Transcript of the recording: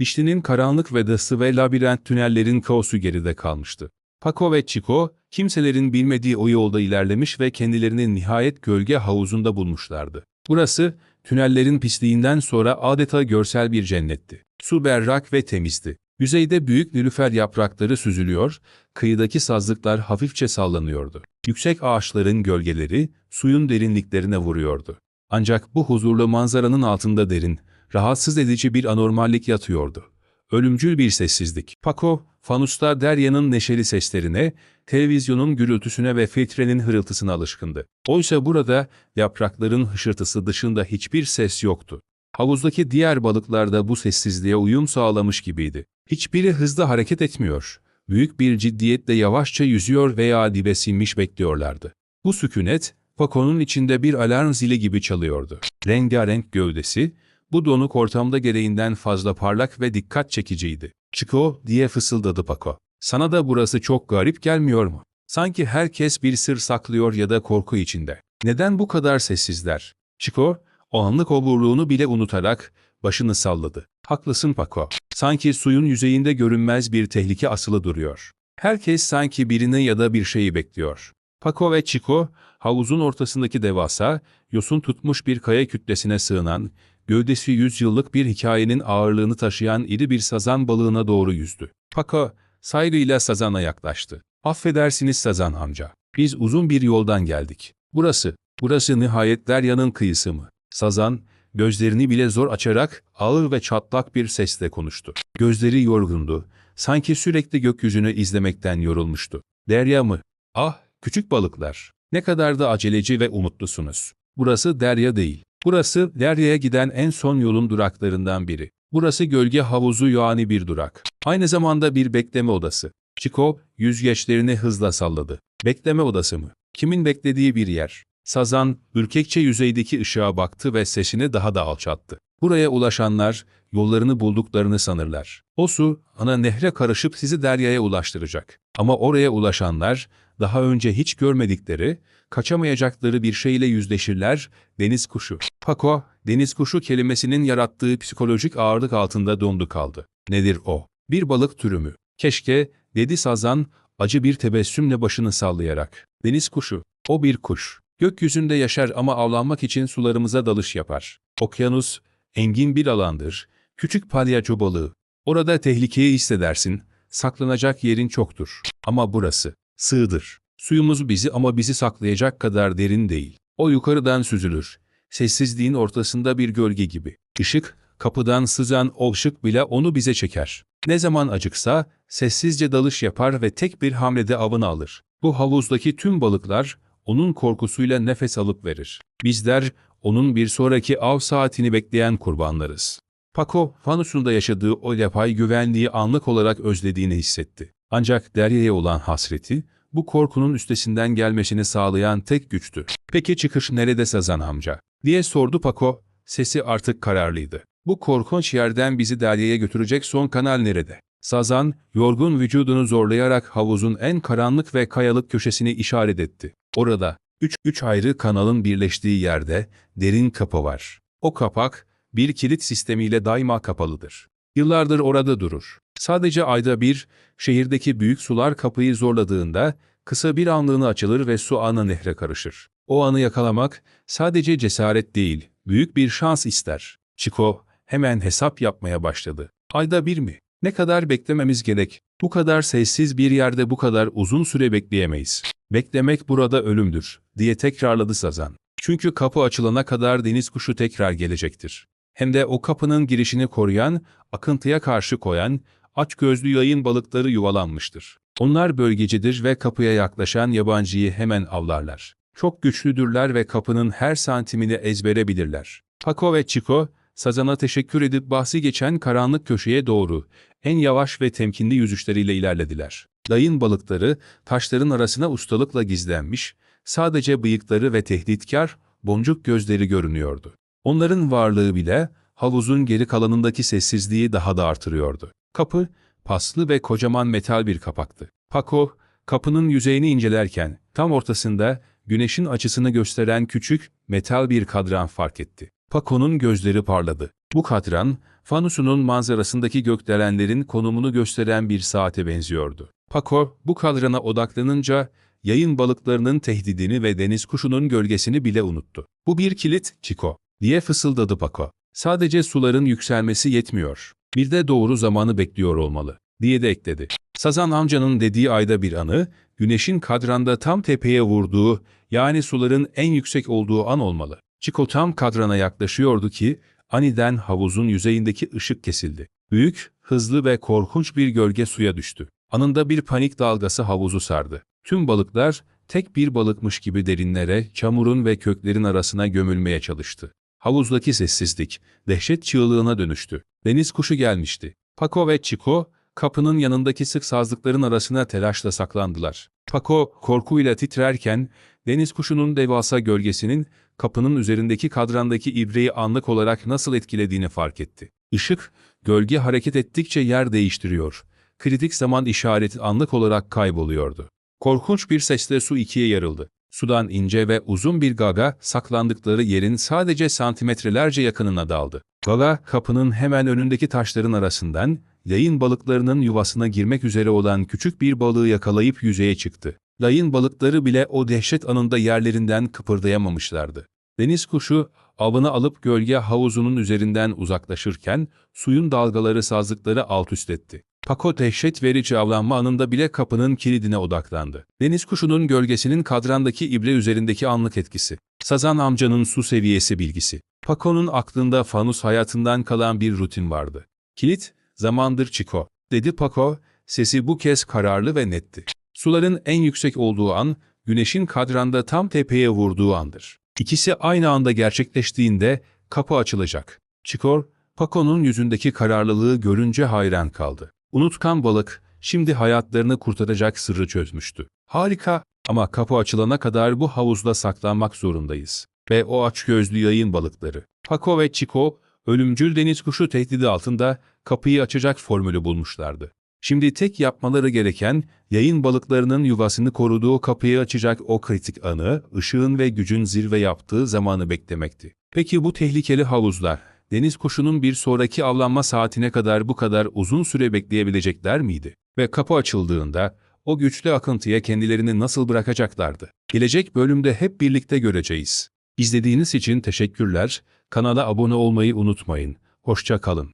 Dişlinin karanlık ve dası ve labirent tünellerin kaosu geride kalmıştı. Paco ve Chico, kimselerin bilmediği o yolda ilerlemiş ve kendilerini nihayet gölge havuzunda bulmuşlardı. Burası, tünellerin pisliğinden sonra adeta görsel bir cennetti. Su berrak ve temizdi. Yüzeyde büyük nilüfer yaprakları süzülüyor, kıyıdaki sazlıklar hafifçe sallanıyordu. Yüksek ağaçların gölgeleri suyun derinliklerine vuruyordu. Ancak bu huzurlu manzaranın altında derin, rahatsız edici bir anormallik yatıyordu. Ölümcül bir sessizlik. Paco, fanusta Derya'nın neşeli seslerine, televizyonun gürültüsüne ve filtrenin hırıltısına alışkındı. Oysa burada yaprakların hışırtısı dışında hiçbir ses yoktu. Havuzdaki diğer balıklar da bu sessizliğe uyum sağlamış gibiydi. Hiçbiri hızlı hareket etmiyor. Büyük bir ciddiyetle yavaşça yüzüyor veya dibe sinmiş bekliyorlardı. Bu sükunet, Paco'nun içinde bir alarm zili gibi çalıyordu. Rengarenk gövdesi, bu donuk ortamda gereğinden fazla parlak ve dikkat çekiciydi. Chico diye fısıldadı Paco. Sana da burası çok garip gelmiyor mu? Sanki herkes bir sır saklıyor ya da korku içinde. Neden bu kadar sessizler? Chico, o anlık oburluğunu bile unutarak başını salladı. Haklısın Paco. Sanki suyun yüzeyinde görünmez bir tehlike asılı duruyor. Herkes sanki birini ya da bir şeyi bekliyor. Paco ve Chico, havuzun ortasındaki devasa, yosun tutmuş bir kaya kütlesine sığınan, gövdesi yüzyıllık bir hikayenin ağırlığını taşıyan iri bir sazan balığına doğru yüzdü. Paco, saygıyla sazana yaklaştı. Affedersiniz sazan amca. Biz uzun bir yoldan geldik. Burası, burası nihayet Derya'nın kıyısı mı? Sazan, gözlerini bile zor açarak ağır ve çatlak bir sesle konuştu. Gözleri yorgundu, sanki sürekli gökyüzünü izlemekten yorulmuştu. Derya mı? Ah, küçük balıklar. Ne kadar da aceleci ve umutlusunuz. Burası Derya değil. Burası Derya'ya giden en son yolun duraklarından biri. Burası gölge havuzu yani bir durak. Aynı zamanda bir bekleme odası. Chico, yüzgeçlerini hızla salladı. Bekleme odası mı? Kimin beklediği bir yer. Sazan, ürkekçe yüzeydeki ışığa baktı ve sesini daha da alçalttı. Buraya ulaşanlar, yollarını bulduklarını sanırlar. O su, ana nehre karışıp sizi deryaya ulaştıracak. Ama oraya ulaşanlar, daha önce hiç görmedikleri, kaçamayacakları bir şeyle yüzleşirler, deniz kuşu. Paco, deniz kuşu kelimesinin yarattığı psikolojik ağırlık altında dondu kaldı. Nedir o? Bir balık türü mü? Keşke, dedi Sazan, acı bir tebessümle başını sallayarak. Deniz kuşu, o bir kuş. Gökyüzünde yaşar ama avlanmak için sularımıza dalış yapar. Okyanus, engin bir alandır. Küçük palyaço balığı. Orada tehlikeyi hissedersin, saklanacak yerin çoktur. Ama burası, sığdır. Suyumuz bizi ama bizi saklayacak kadar derin değil. O yukarıdan süzülür. Sessizliğin ortasında bir gölge gibi. Işık, kapıdan sızan o ışık bile onu bize çeker. Ne zaman acıksa, sessizce dalış yapar ve tek bir hamlede avını alır. Bu havuzdaki tüm balıklar, onun korkusuyla nefes alıp verir. Bizler, onun bir sonraki av saatini bekleyen kurbanlarız. Paco, fanusunda yaşadığı o yapay güvenliği anlık olarak özlediğini hissetti. Ancak Derya'ya olan hasreti, bu korkunun üstesinden gelmesini sağlayan tek güçtü. Peki çıkış nerede Sazan amca? diye sordu Paco, sesi artık kararlıydı. Bu korkunç yerden bizi Derya'ya götürecek son kanal nerede? Sazan, yorgun vücudunu zorlayarak havuzun en karanlık ve kayalık köşesini işaret etti. Orada, üç, üç ayrı kanalın birleştiği yerde derin kapı var. O kapak, bir kilit sistemiyle daima kapalıdır. Yıllardır orada durur. Sadece ayda bir, şehirdeki büyük sular kapıyı zorladığında, kısa bir anlığına açılır ve su ana nehre karışır. O anı yakalamak, sadece cesaret değil, büyük bir şans ister. Chico, hemen hesap yapmaya başladı. Ayda bir mi? Ne kadar beklememiz gerek? Bu kadar sessiz bir yerde bu kadar uzun süre bekleyemeyiz. Beklemek burada ölümdür, diye tekrarladı Sazan. Çünkü kapı açılana kadar deniz kuşu tekrar gelecektir. Hem de o kapının girişini koruyan, akıntıya karşı koyan, açgözlü yayın balıkları yuvalanmıştır. Onlar bölgecidir ve kapıya yaklaşan yabancıyı hemen avlarlar. Çok güçlüdürler ve kapının her santimini ezbere bilirler. Paco ve Chico, Sazan'a teşekkür edip bahsi geçen karanlık köşeye doğru en yavaş ve temkinli yüzüşleriyle ilerlediler. Dayın balıkları taşların arasına ustalıkla gizlenmiş, sadece bıyıkları ve tehditkar, boncuk gözleri görünüyordu. Onların varlığı bile havuzun geri kalanındaki sessizliği daha da artırıyordu. Kapı, paslı ve kocaman metal bir kapaktı. Paco, kapının yüzeyini incelerken tam ortasında güneşin açısını gösteren küçük, metal bir kadran fark etti. Paco'nun gözleri parladı. Bu kadran, fanusunun manzarasındaki gökdelenlerin konumunu gösteren bir saate benziyordu. Paco bu kadrana odaklanınca yayın balıklarının tehdidini ve deniz kuşunun gölgesini bile unuttu. Bu bir kilit, Chico, diye fısıldadı Paco. Sadece suların yükselmesi yetmiyor. Bir de doğru zamanı bekliyor olmalı, diye de ekledi. Sazan amcanın dediği ayda bir anı, güneşin kadranda tam tepeye vurduğu, yani suların en yüksek olduğu an olmalı. Chico tam kadrana yaklaşıyordu ki, aniden havuzun yüzeyindeki ışık kesildi. Büyük, hızlı ve korkunç bir gölge suya düştü. Anında bir panik dalgası havuzu sardı. Tüm balıklar, tek bir balıkmış gibi derinlere, çamurun ve köklerin arasına gömülmeye çalıştı. Havuzdaki sessizlik, dehşet çığlığına dönüştü. Deniz kuşu gelmişti. Paco ve Chico, kapının yanındaki sık sazlıkların arasına telaşla saklandılar. Paco, korkuyla titrerken, deniz kuşunun devasa gölgesinin, kapının üzerindeki kadrandaki ibreyi anlık olarak nasıl etkilediğini fark etti. Işık, gölge hareket ettikçe yer değiştiriyor. Kritik zaman işareti anlık olarak kayboluyordu. Korkunç bir sesle su ikiye yarıldı. Sudan ince ve uzun bir gaga saklandıkları yerin sadece santimetrelerce yakınına daldı. Gaga kapının hemen önündeki taşların arasından yayın balıklarının yuvasına girmek üzere olan küçük bir balığı yakalayıp yüzeye çıktı. Yayın balıkları bile o dehşet anında yerlerinden kıpırdayamamışlardı. Deniz kuşu avını alıp gölge havuzunun üzerinden uzaklaşırken suyun dalgaları sazlıkları alt üst etti. Paco dehşet verici avlanma anında bile kapının kilidine odaklandı. Deniz kuşunun gölgesinin kadrandaki ibre üzerindeki anlık etkisi. Sazan amcanın su seviyesi bilgisi. Paco'nun aklında fanus hayatından kalan bir rutin vardı. Kilit, zamandır Chico, dedi Paco, sesi bu kez kararlı ve netti. Suların en yüksek olduğu an, güneşin kadranda tam tepeye vurduğu andır. İkisi aynı anda gerçekleştiğinde kapı açılacak. Chico, Paco'nun yüzündeki kararlılığı görünce hayran kaldı. Unutkan balık, şimdi hayatlarını kurtaracak sırrı çözmüştü. Harika ama kapı açılana kadar bu havuzda saklanmak zorundayız. Ve o açgözlü yayın balıkları. Paco ve Chico, ölümcül deniz kuşu tehdidi altında kapıyı açacak formülü bulmuşlardı. Şimdi tek yapmaları gereken yayın balıklarının yuvasını koruduğu kapıyı açacak o kritik anı, ışığın ve gücün zirve yaptığı zamanı beklemekti. Peki bu tehlikeli havuzlar, deniz kuşunun bir sonraki avlanma saatine kadar bu kadar uzun süre bekleyebilecekler miydi? Ve kapı açıldığında o güçlü akıntıya kendilerini nasıl bırakacaklardı? Gelecek bölümde hep birlikte göreceğiz. İzlediğiniz için teşekkürler, kanala abone olmayı unutmayın. Hoşça kalın.